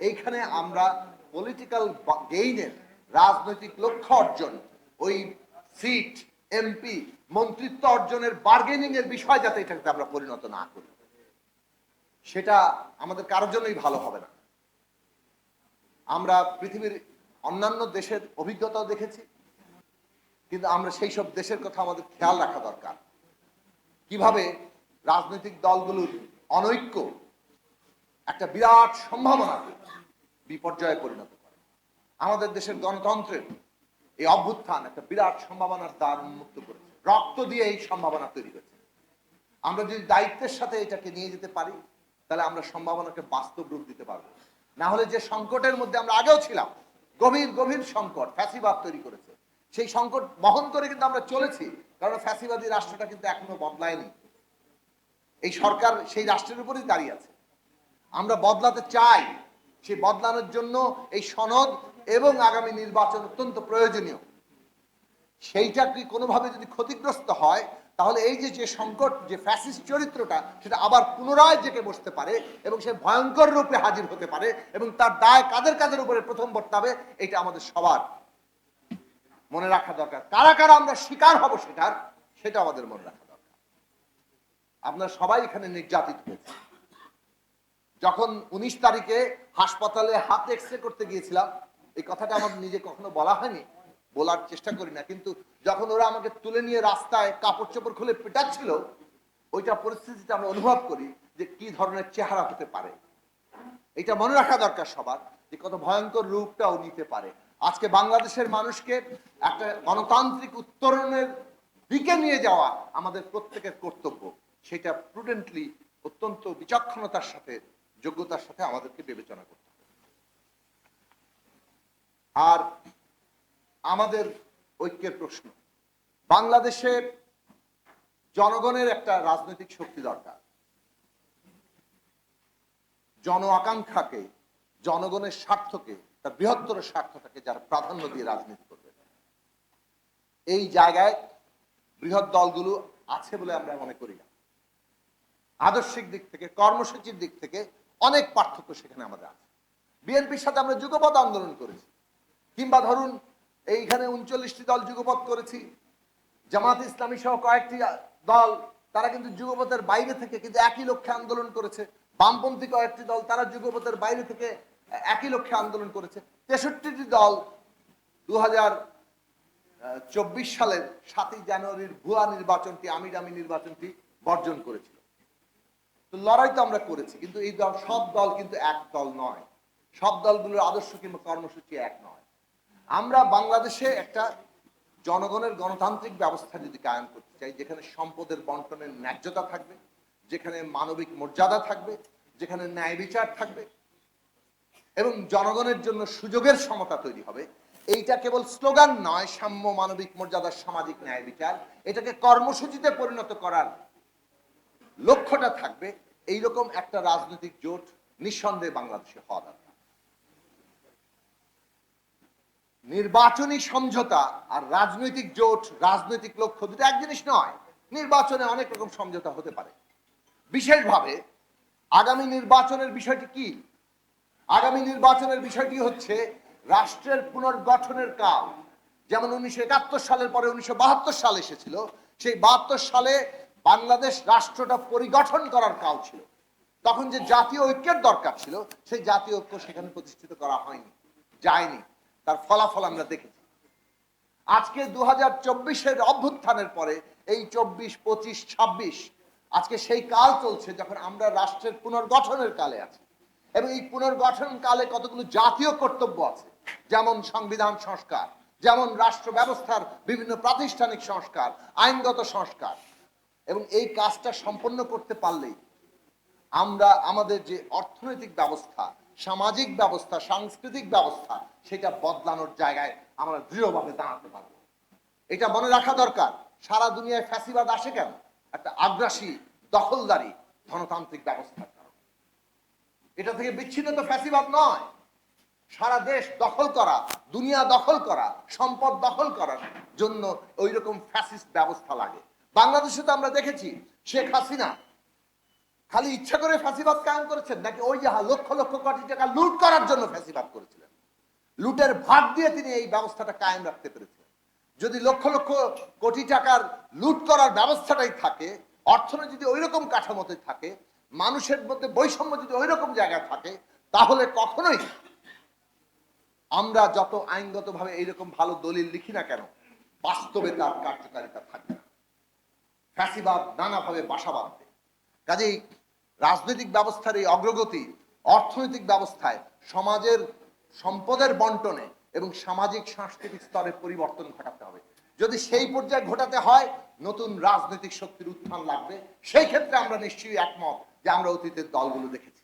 এইখানে আমরা পলিটিক্যাল গেইনের রাজনৈতিক লক্ষ্য অর্জন, ওই সিট এমপি মন্ত্রিত্ব অর্জনের বার্গেনিং এর বিষয় যাতে এটাকে আমরা পরিণত না করি। সেটা আমাদের কারোর জন্যই ভালো হবে না। আমরা পৃথিবীর অন্যান্য দেশের অভিজ্ঞতাও দেখেছি, কিন্তু আমরা সেই সব দেশের কথা আমাদের খেয়াল রাখা দরকার। কীভাবে রাজনৈতিক দলগুলোর অনৈক্য একটা বিরাট সম্ভাবনা বিপর্যয়ে পরিণত করে। আমাদের দেশের গণতন্ত্রের এই অভ্যুত্থান একটা বিরাট সম্ভাবনার দ্বার উন্মুক্ত করেছে। রক্ত দিয়ে এই সম্ভাবনা তৈরি হয়েছে। আমরা যদি দায়িত্বের সাথে এটাকে নিয়ে যেতে পারি, তাহলে আমরা সম্ভাবনাকে বাস্তব রূপ দিতে পারব। না হলে যে সংকটের মধ্যে আমরা আগেও ছিলাম, গভীর গভীর সংকট, ফ্যাসিবাদ তৈরি করেছে। সেই সংকট বহন করে কিন্তু আমরা চলেছি, কারণ ফ্যাসিবাদী রাষ্ট্রটা কিন্তু এখনও বদলায়নি। এই সরকার সেই রাষ্ট্রের উপরেই দাঁড়িয়ে আছে। আমরা বদলাতে চাই। সেই বদলানোর জন্য এই সনদ এবং আগামী নির্বাচন অত্যন্ত প্রয়োজনীয়। সেইটা কি কোনোভাবে যদি ক্ষতিগ্রস্ত হয়, তাহলে এই যে যে সংকট, যে ফ্যাসিস্ট চরিত্রটা, সেটা আবার পুনরায় জেকে বসতে পারে এবং সে ভয়ঙ্কর রূপে হাজির হতে পারে এবং তার দায় কাদের কাদের উপরে প্রথম বর্তাবে, এটা আমাদের সবার মনে রাখা দরকার। কারা কারা আমরা শিকার হব সেটার, সেটা আমাদের মনে রাখা দরকার। আপনারা সবাই এখানে নির্যাতিত হয়েছে। যখন উনিশ তারিখে হাসপাতালে হাত এক্স রে করতে গিয়েছিলাম, এই কথাটা আমার নিজে কখনো বলা হয়নি, বলার চেষ্টা করি না। কিন্তু যখন ওরা আমাকে তুলে নিয়ে রাস্তায় কাপড় চোপড় খুলে পেটাচ্ছিল, ওইটা পরিস্থিতিতে আমরা অনুভব করি যে কি ধরনের চেহারা হতে পারে। এটা মনে রাখা দরকার সবার যে কত ভয়ঙ্কর রূপটাও নিতে পারে। আজকে বাংলাদেশের মানুষকে একটা গণতান্ত্রিক উত্তরণের দিকে নিয়ে যাওয়া আমাদের প্রত্যেকের কর্তব্য। সেটা প্রুডেন্টলি অত্যন্ত বিচক্ষণতার সাথে যোগ্যতার সাথে আমাদেরকে বিবেচনা করতে হবে। আর আমাদের ঐক্যের প্রশ্ন বাংলাদেশের জনগণের একটা রাজনৈতিক শক্তি দরকার। জন আকাঙ্ক্ষাকে, জনগণের স্বার্থকে, তার বৃহত্তর স্বার্থটাকে যারা প্রাধান্য দিয়ে রাজনীতি করবে, এই জায়গায় বৃহৎ দলগুলো আছে বলে আমরা মনে করি না। আদর্শিক দিক থেকে, কর্মসূচির দিক থেকে অনেক পার্থক্য সেখানে আমাদের আছে। বিএনপির সাথে আমরা যুগপথ আন্দোলন করেছি। কিংবা ধরুন, এইখানে উনচল্লিশটি দল যুগপথ করেছি। জামাত ইসলামী সহ কয়েকটি দল, তারা কিন্তু যুগপথের বাইরে থেকে কিন্তু একই লক্ষ্যে আন্দোলন করেছে। বামপন্থী কয়েকটি দল, তারা যুগপথের বাইরে থেকে একই লক্ষ্যে আন্দোলন করেছে। তেষট্টিটি দল দু চব্বিশ সালের সাতই জানুয়ারির ভুয়া নির্বাচনটি, আমির আমি নির্বাচনটি বর্জন করেছিল তো লড়াই তো আমরা করেছি, কিন্তু এই দল, সব দল কিন্তু এক দল নয়। সব দলগুলোর আদর্শ কিংবা কর্মসূচি এক নয়। আমরা বাংলাদেশে একটা জনগণের গণতান্ত্রিক ব্যবস্থা যদি কায়েম করতে চাই, যেখানে সম্পদের বন্টনের ন্যায্যতা থাকবে, যেখানে মানবিক মর্যাদা থাকবে, যেখানে ন্যায় বিচার থাকবে, এবং জনগণের জন্য সুযোগের সমতা তৈরি হবে, এইটা কেবল স্লোগান নয়, সাম্য, মানবিক মর্যাদা, সামাজিক ন্যায় বিচার, এটাকে কর্মসূচিতে পরিণত করার লক্ষ্যটা থাকবে, এইরকম একটা রাজনৈতিক জোট নিঃসন্দেহে বাংলাদেশে হওয়া দরকার। নির্বাচনী সমঝোতা আর রাজনৈতিক জোট, রাজনৈতিক লক্ষ্য দুটো এক জিনিস নয়, নির্বাচনে অনেক রকম সমঝোতা হতে পারে। বিশেষভাবে আগামী নির্বাচনের বিষয়টি কি? আগামী নির্বাচনের বিষয়টি হচ্ছে রাষ্ট্রের পুনর্গঠনের কাল। যেমন উনিশশো একাত্তর সালের পরে উনিশশো বাহাত্তর সাল এসেছিল, সেই বাহাত্তর সালে বাংলাদেশ রাষ্ট্রটা পরিগঠন করার কাল ছিল। তখন যে জাতীয় ঐক্যের দরকার ছিল, সেই জাতীয় ঐক্য সেখানে প্রতিষ্ঠিত করা হয়নি, যায়নি। তার ফলাফল আমরা দেখেছি। আজকে দু হাজার চব্বিশের অভ্যুত্থানের পরে এই চব্বিশ, পঁচিশ, ছাব্বিশ, আজকে সেই কাল চলছে যখন আমরা রাষ্ট্রের পুনর্গঠনের কালে আছি। এবং এই পুনর্গঠন কালে কতগুলো জাতীয় কর্তব্য আছে? যেমন সংবিধান সংস্কার, যেমন রাষ্ট্র ব্যবস্থার বিভিন্ন প্রাতিষ্ঠানিক সংস্কার, আইনগত সংস্কার এবং এই কাজটা সম্পন্ন করতে পারলেই আমরা আমাদের যে অর্থনৈতিক ব্যবস্থা, সামাজিক ব্যবস্থা, সাংস্কৃতিক ব্যবস্থা, সেটা বদলানোর জায়গায় আমরা দৃঢ়ভাবে দাঁড়াতে পারব। এটা মনে রাখা দরকার, সারা দুনিয়ায় ফ্যাসিবাদ আসে কেন? একটা আগ্রাসী, দখলদারি ধনতান্ত্রিক ব্যবস্থার কারণে। এটা থেকে বিচ্ছিন্ন তো ফ্যাসিবাদ নয়। সারা দেশ দখল করা, দুনিয়া দখল করা, সম্পদ দখল করার জন্য ওই রকম ফ্যাসিস্ট ব্যবস্থা লাগে। বাংলাদেশে তো আমরা দেখেছি শেখ হাসিনা খালি ইচ্ছা করে ফাঁসিবাদ কায়েম করেছেন নাকি ওই যে লক্ষ লক্ষ কোটি টাকা লুট করার জন্য ফাঁসিবাদ করেছিলেন? লুটের ভাগ দিয়ে তিনি এই ব্যবস্থাটা কায়েম রাখতে পেরেছিলেন। যদি লক্ষ লক্ষ কোটি টাকার লুট করার ব্যবস্থাটাই থাকে অর্থনীতি যদি ওই রকম কাঠামোতে থাকে, মানুষের মধ্যে বৈষম্য যদি ওই রকম জায়গায় থাকে, তাহলে কখনোই আমরা যত আইনগতভাবে এইরকম ভালো দলিল লিখি না কেন, বাস্তবে তার কার্যকারিতা থাকবে না। ফ্যাসিবাদ নানাভাবে বাসা বাঁধবে। কাজেই রাজনৈতিক ব্যবস্থার এই অগ্রগতি অর্থনৈতিক ব্যবস্থায় সমাজের সম্পদের বন্টনে এবং সামাজিক সাংস্কৃতিক স্তরে পরিবর্তন ঘটাতে হবে। যদি সেই পর্যায়ে ঘটাতে হয়, নতুন রাজনৈতিক শক্তির উত্থান লাগবে। সেই ক্ষেত্রে আমরা নিশ্চয়ই একমত যে আমরা অতীতের দলগুলো দেখেছি।